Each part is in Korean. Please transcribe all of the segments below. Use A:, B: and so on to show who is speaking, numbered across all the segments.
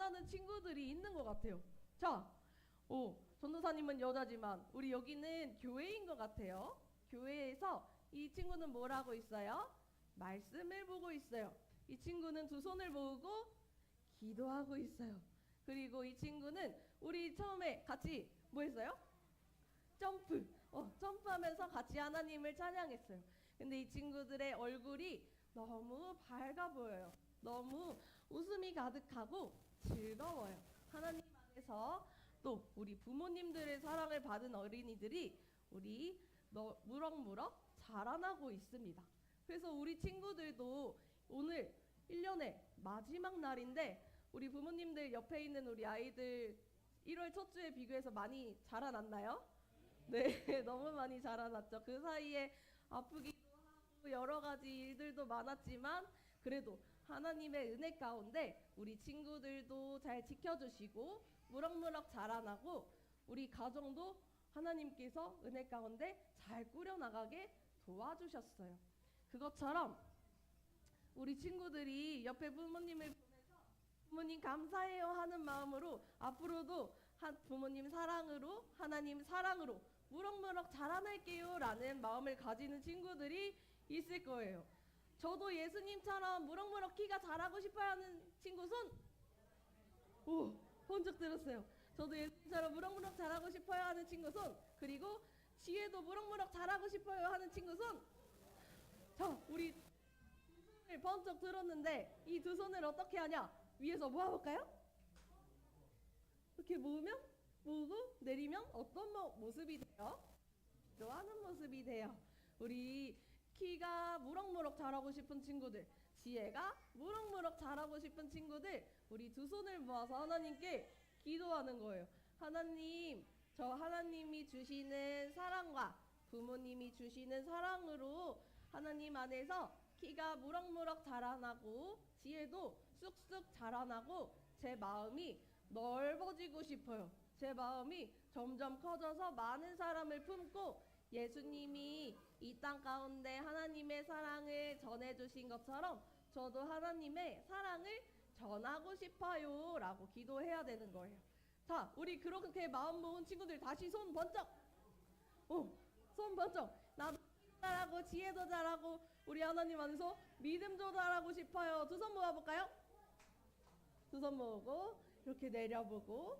A: 원하는 친구들이 있는 것 같아요. 자, 오, 전도사님은 여자지만 우리 여기는 교회인 것 같아요. 교회에서 이 친구는 뭘 하고 있어요? 말씀을 보고 있어요. 이 친구는 두 손을 모으고 기도하고 있어요. 그리고 이 친구는 우리 처음에 같이 뭐 했어요? 점프. 어, 점프하면서 같이 하나님을 찬양했어요. 근데 이 친구들의 얼굴이 너무 밝아 보여요. 너무 웃음이 가득하고 즐거워요. 하나님 안에서 또 우리 부모님들의 사랑을 받은 어린이들이 우리 너 무럭무럭 자라나고 있습니다. 그래서 우리 친구들도 오늘 1년의 마지막 날인데 우리 부모님들 옆에 있는 우리 아이들 1월 첫 주에 비교해서 많이 자라났나요? 네, 너무 많이 자라났죠. 그 사이에 아프기도 하고 여러 가지 일들도 많았지만 그래도 하나님의 은혜 가운데 우리 친구들도 잘 지켜주시고 무럭무럭 자라나고 우리 가정도 하나님께서 은혜 가운데 잘 꾸려나가게 도와주셨어요. 그것처럼 우리 친구들이 옆에 부모님을 보면서 부모님 감사해요 하는 마음으로 앞으로도 한 부모님 사랑으로 하나님 사랑으로 무럭무럭 자라날게요 라는 마음을 가지는 친구들이 있을 거예요. 저도 예수님처럼 무럭무럭 키가 자라고 싶어 하는 친구 손! 오, 번쩍 들었어요. 저도 예수님처럼 무럭무럭 자라고 싶어요 하는 친구 손! 그리고 지혜도 무럭무럭 자라고 싶어요 하는 친구 손! 자, 우리 두 손을 번쩍 들었는데 이 두 손을 어떻게 하냐? 위에서 모아볼까요? 이렇게 모으면 모으고 내리면 어떤 모, 모습이 돼요? 기도하는 모습이 돼요. 우리 키가 무럭무럭 자라고 싶은 친구들, 지혜가 무럭무럭 자라고 싶은 친구들, 우리 두 손을 모아서 하나님께 기도하는 거예요. 하나님, 저 하나님이 주시는 사랑과 부모님이 주시는 사랑으로 하나님 안에서 키가 무럭무럭 자라나고 지혜도 쑥쑥 자라나고 제 마음이 넓어지고 싶어요. 제 마음이 점점 커져서 많은 사람을 품고 예수님이 이 땅 가운데 하나님의 사랑을 전해주신 것처럼 저도 하나님의 사랑을 전하고 싶어요. 라고 기도해야 되는 거예요. 자, 우리 그렇게 마음 모은 친구들 다시 손 번쩍! 어, 손 번쩍! 나도 잘하고 지혜도 잘하고 우리 하나님 안에서 믿음도 잘하고 싶어요. 두 손 모아볼까요? 두 손 모으고 이렇게 내려보고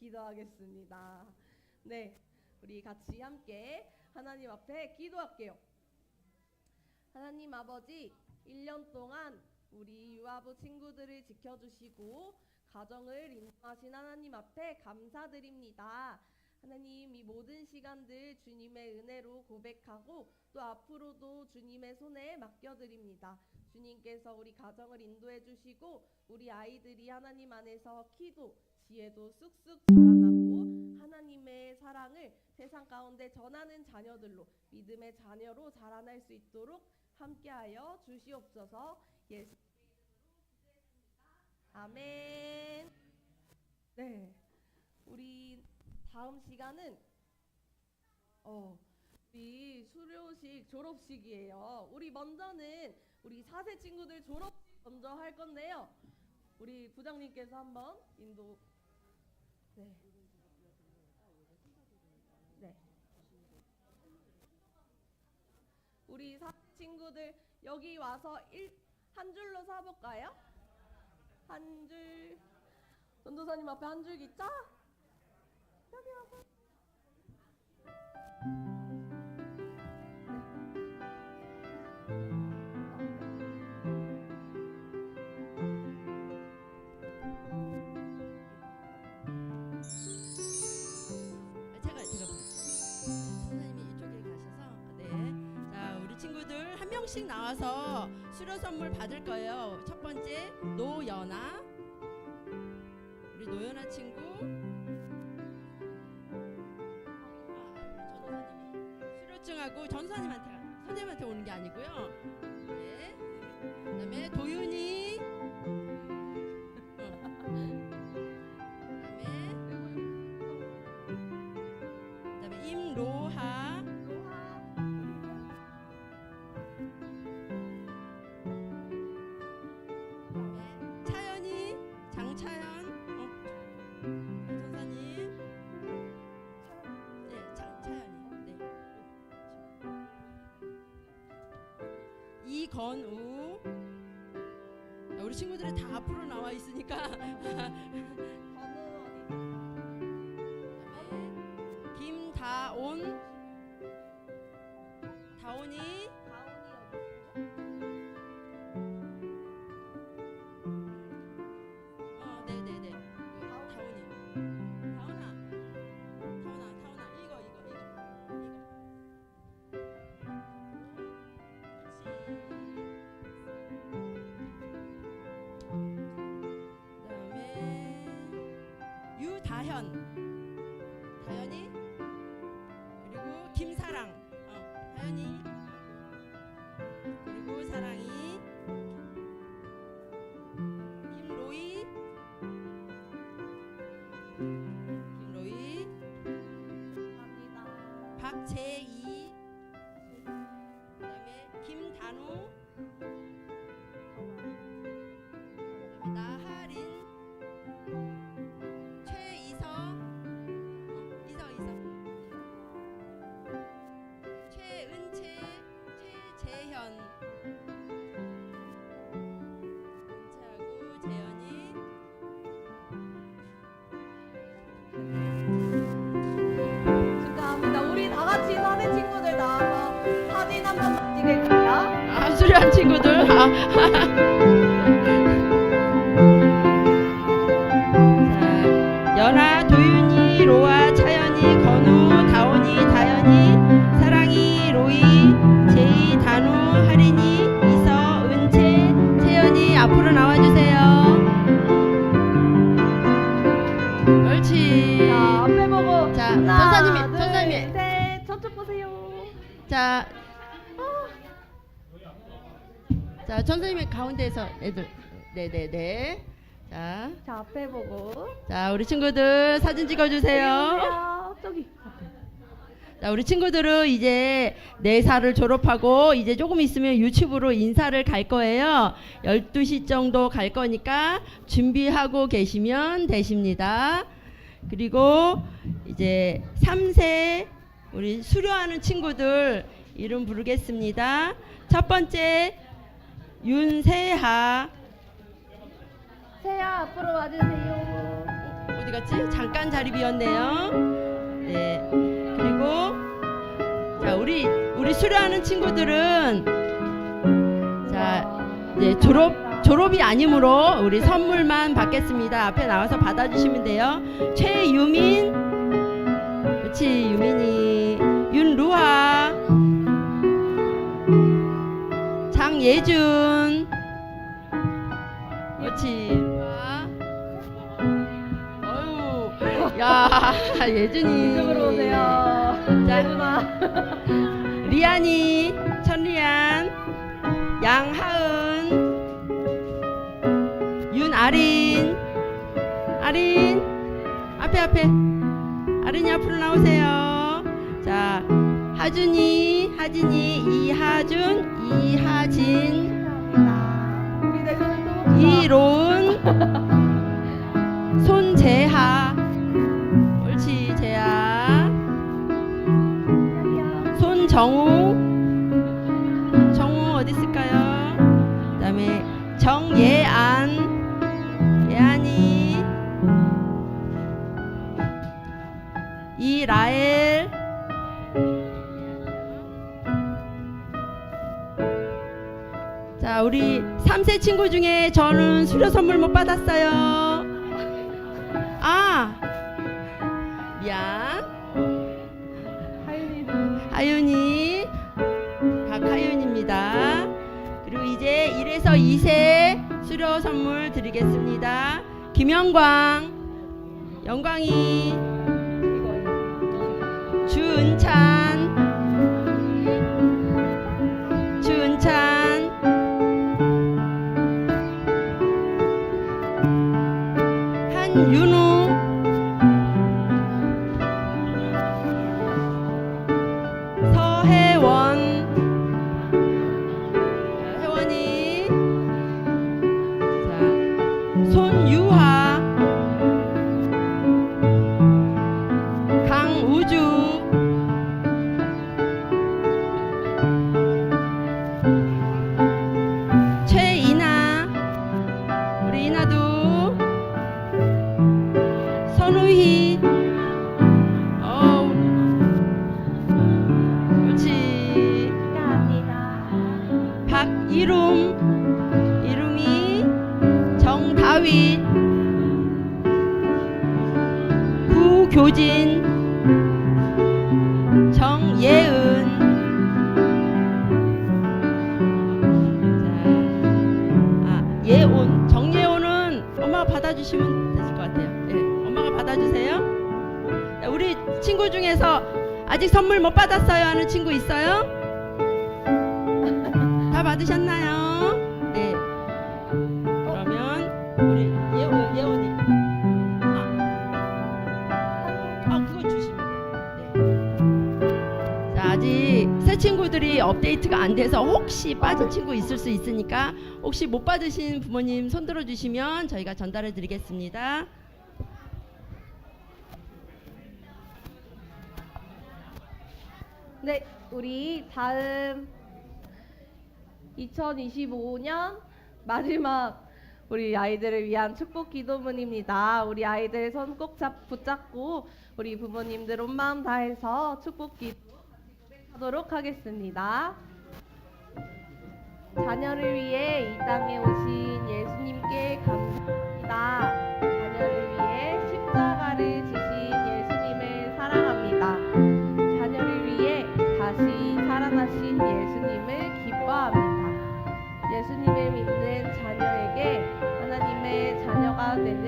A: 기도하겠습니다. 네, 우리 같이 함께 하나님 앞에 기도할게요. 하나님 아버지, 1년 동안 우리 유아부 친구들을 지켜주시고 가정을 인도하신 하나님 앞에 감사드립니다. 하나님 이 모든 시간들 주님의 은혜로 고백하고 또 앞으로도 주님의 손에 맡겨드립니다. 주님께서 우리 가정을 인도해 주시고 우리 아이들이 하나님 안에서 키도 지혜도 쑥쑥 자라나고 하나님의 사랑을 세상 가운데 전하는 자녀들로 믿음의 자녀로 자라날 수 있도록 함께하여 주시옵소서 예수 아멘. 네, 우리 다음 시간은 어 우리 수료식 졸업식이에요. 우리 먼저는 우리 사세 친구들 졸업식 먼저 할 건데요. 우리 부장님께서 한번 인도. 네. 네. 우리 사 친구들 여기 와서 일, 한 줄로 서볼까요? 한 줄. 전도사님 앞에 한 줄기 짜. 여기 와서.
B: 명씩 나와서 수료 선물 받을 거예요. 첫 번째 노연아. 우리 노연아 친구. 아, 우리 전도사님이 수료증하고 전도사님한테 가- 선생님한테 오는 게 아니고요. 건우. 자, 우리 친구들이 다 앞으로 나와 있으니까. 유다현. 아, 수려한 친구들. 아. 자, 연아, 도윤이, 로아, 차연이, 건우, 다온이, 다현이, 사랑이, 로이, 제이, 단우, 하린이, 이서, 은채, 채연이 앞으로 나와주세요. 옳지.
A: 자, 앞에 보고.
B: 자,
A: 하나,
B: 선생님이,
A: 둘,
B: 선생님이.
A: 셋. 저쪽 보세요.
B: 자, 자, 선생님이 가운데에서 애들, 네, 네, 네. 자,
A: 자, 앞에 보고.
B: 자, 우리 친구들 사진 찍어주세요.
A: 보세요. 저기.
B: 자, 우리 친구들은 이제 네 살을 졸업하고 이제 조금 있으면 유치부로 인사를 갈 거예요. 12시 정도 갈 거니까 준비하고 계시면 되십니다. 그리고 이제 3세 우리 수료하는 친구들 이름 부르겠습니다. 첫 번째 윤세하
A: 세야 앞으로 와주세요.
B: 어디 갔지? 잠깐 자리 비었네요. 네. 그리고 자 우리 우리 수료하는 친구들은 자 이제 졸업 졸업이 아니므로 우리 선물만 받겠습니다. 앞에 나와서 받아주시면 돼요. 최유민, 그렇지 유민이, 예준, 그렇지. 어유, 야 예준이.
A: 이쪽으로 오세요.
B: 자.
A: 예준아.
B: 리안이, 천리안, 양하은, 윤아린, 아린, 앞에 앞에, 아린이 앞으로 나오세요. 자, 하준이, 하진이, 이하준, 이하진. 이로운, 손재하, 옳지 재하. 손정우 정우 어디 있을까요? 그 다음에 정예안 예안이 이라엘 자 우리 3세 친구 중에 저는 수료 선물 못 받았어요. 아 미안.
A: 하윤이.
B: 박하윤입니다. 그리고 이제 1에서 2세 수료 선물 드리겠습니다. 김영광, 영광이, 주은찬, 받아주세요. 자, 우리 친구 중에서 아직 선물 못 받았어요 하는 친구 있어요? 다 받으셨나요? 네. 그러면 우리 예온 예온이 아, 아 그거 주시면 돼요. 네. 새 친구들이 업데이트가 안 돼서 혹시 빠진 친구 있을 수 있으니까 혹시 못 받으신 부모님 손 들어 주시면 저희가 전달해 드리겠습니다.
A: 네, 우리 다음 2025년 마지막 우리 아이들을 위한 축복 기도문입니다. 우리 아이들 손꼭 붙잡고 우리 부모님들 온 마음 다해서 축복 기도 하도록 하겠습니다. 자녀를 위해 이 땅에 오신 예수님께 감사합니다. 자녀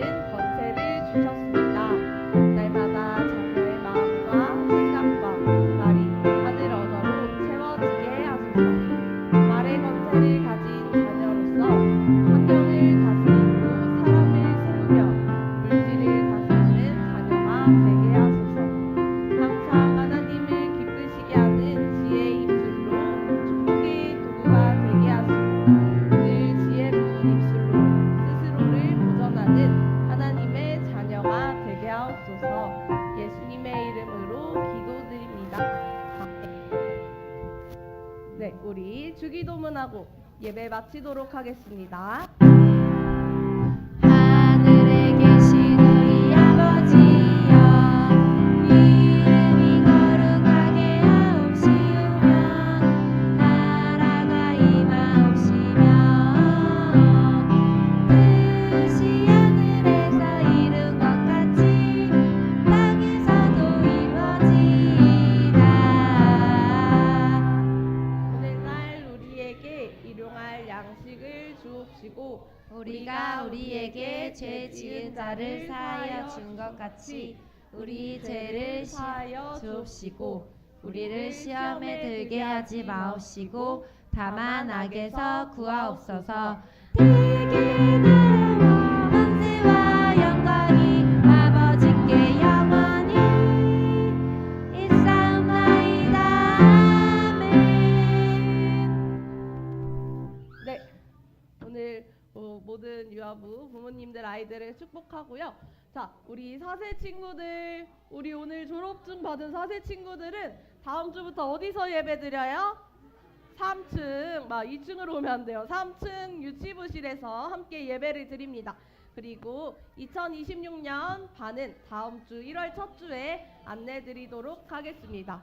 A: 마치도록 하겠습니다.
C: 자를 사하여 준 것 같이 우리 죄를 사하여 주옵시고 우리를 시험에 들게 하지 마옵시고 다만 악에서 구하옵소서. 나
A: 모든 유아부 부모님들 아이들을 축복하고요. 자 우리 사세 친구들 우리 오늘 졸업증 받은 사세 친구들은 다음 주부터 어디서 예배 드려요? 3층 막 2층으로 오면 안 돼요. 3층 유치부실에서 함께 예배를 드립니다. 그리고 2026년 반은 다음 주 1월 첫 주에 안내 드리도록 하겠습니다.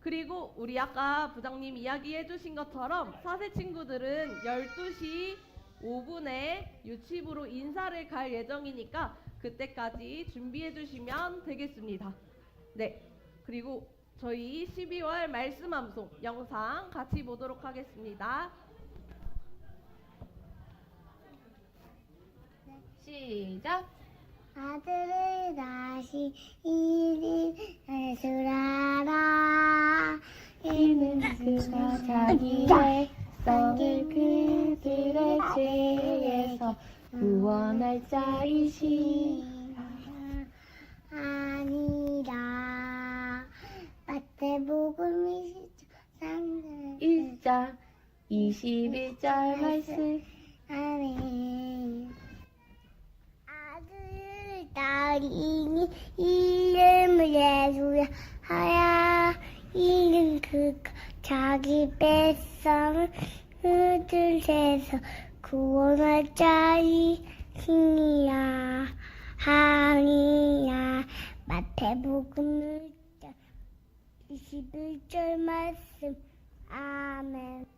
A: 그리고 우리 아까 부장님 이야기해 주신 것처럼 사세 친구들은 12시 5분에 유치부로 인사를 갈 예정이니까 그때까지 준비해 주시면 되겠습니다. 네. 그리고 저희 12월 말씀 암송 영상 같이 보도록 하겠습니다.
C: 시작
D: 아들을 다시 이름 예수라라 이는 그가 자기의 성을 그들의 죄에서 구원할 자이시라 아니라 마태복음
C: 1장 21절 말씀
D: 아멘. 아들 딸이니 이름을 예수야 하야 이는 그가 자기 뱃성을 그들에서 구원할 자이시니라 하니라 마태복음 1장 21절 말씀. 아멘.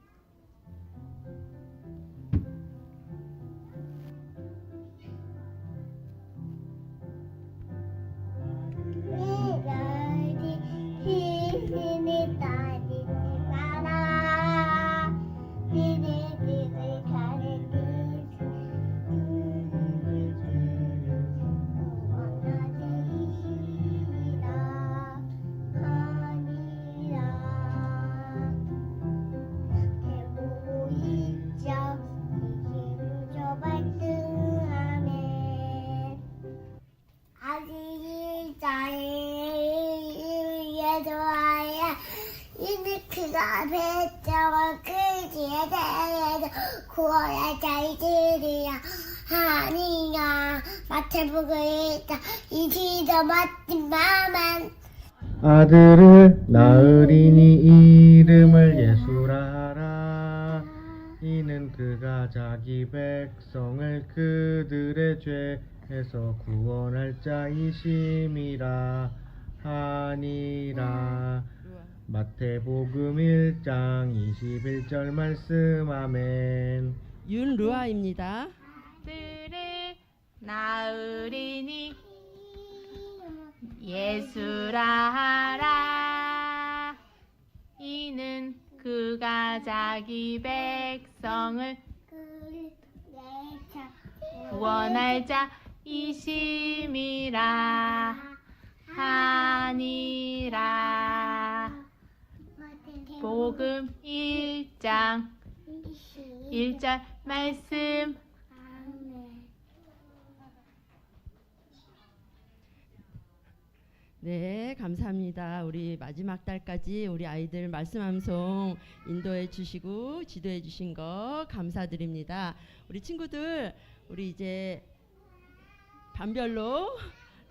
D: 대해서 구원의 자이들이야. 하니야 마태복음 있다 이시도 맞지 마만
E: 아들을 낳으리니 이름을 예수라 하라. 이는 그가 자기 백성을 그들의 죄에서 구원할 자이심이라. 하니라 마태복음 1장 21절 말씀 아멘.
B: 윤루아입니다.
C: 들을 나으리니 예수라 하라. 이는 그가 자기 백성을 구원할 자이심이라 하니라 복음 1장 1절 말씀
B: 네, 감사합니다. 우리 마지막 달까지 우리 아이들 말씀 암송 인도해 주시고 지도해 주신 거 감사드립니다. 우리 친구들 우리 이제 반별로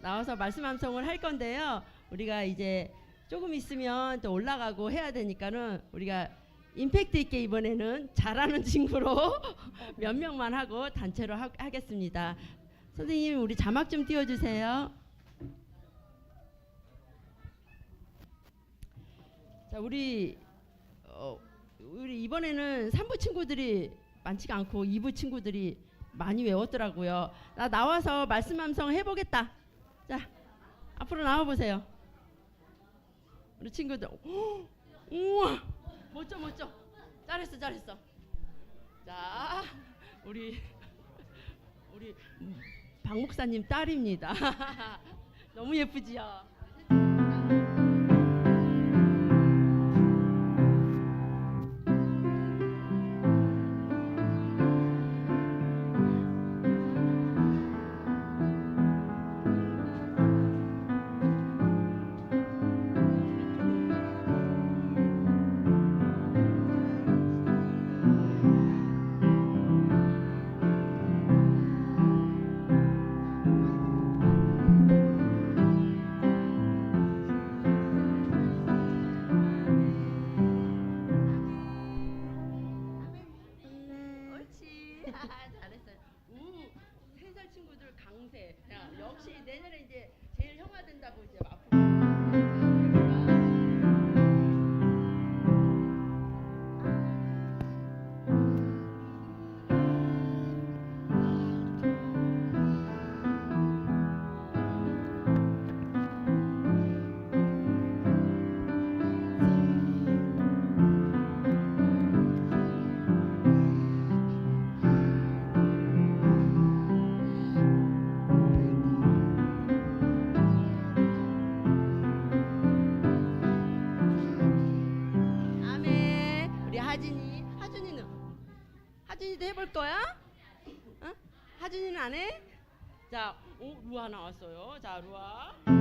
B: 나와서 말씀 암송을 할 건데요. 우리가 이제 조금 있으면 또 올라가고 해야 되니까는 우리가 임팩트 있게 이번에는 잘하는 친구로 몇 명만 하고 단체로 하, 하겠습니다. 선생님 우리 자막 좀 띄워 주세요. 자, 우리 어, 우리 이번에는 3부 친구들이 많지가 않고 2부 친구들이 많이 외웠더라고요. 나 나와서 말씀 함성 해 보겠다. 자, 앞으로 나와 보세요. 우리 친구들. 헉, 우와! 멋져 멋져. 잘했어 잘했어. 자, 우리 우리 박 목사님 딸입니다. 너무 예쁘지요? 안 해? 자, 오, 루아 나왔어요. 자, 루아.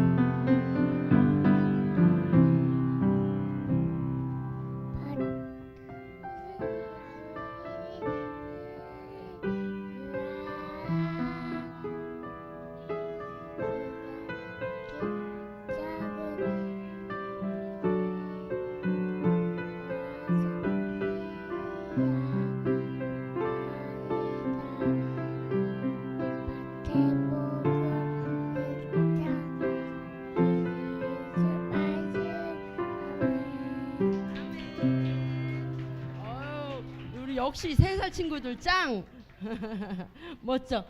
B: 역시 세 살 친구들 짱. 멋져.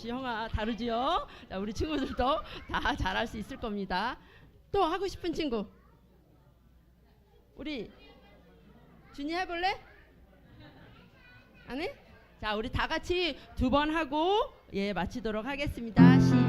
B: 역시 형아 다르지요? 자, 우리 친구들도 다 잘할 수 있을 겁니다. 또 하고 싶은 친구. 우리 준이 해볼래? 안 해? 자, 우리 다 같이 두 번 하고 예 마치도록 하겠습니다. 시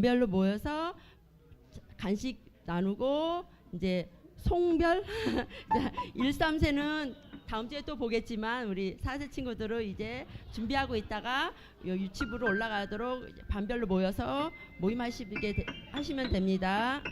B: 반별로 모여서 간식 나누고 이제 송별 자, 1, 3세는 다음 주에 또 보겠지만 우리 4세 친구들은 이제 준비하고 있다가 요 유치부로 올라가도록 반별로 모여서 모임하시게 되- 하시면 됩니다.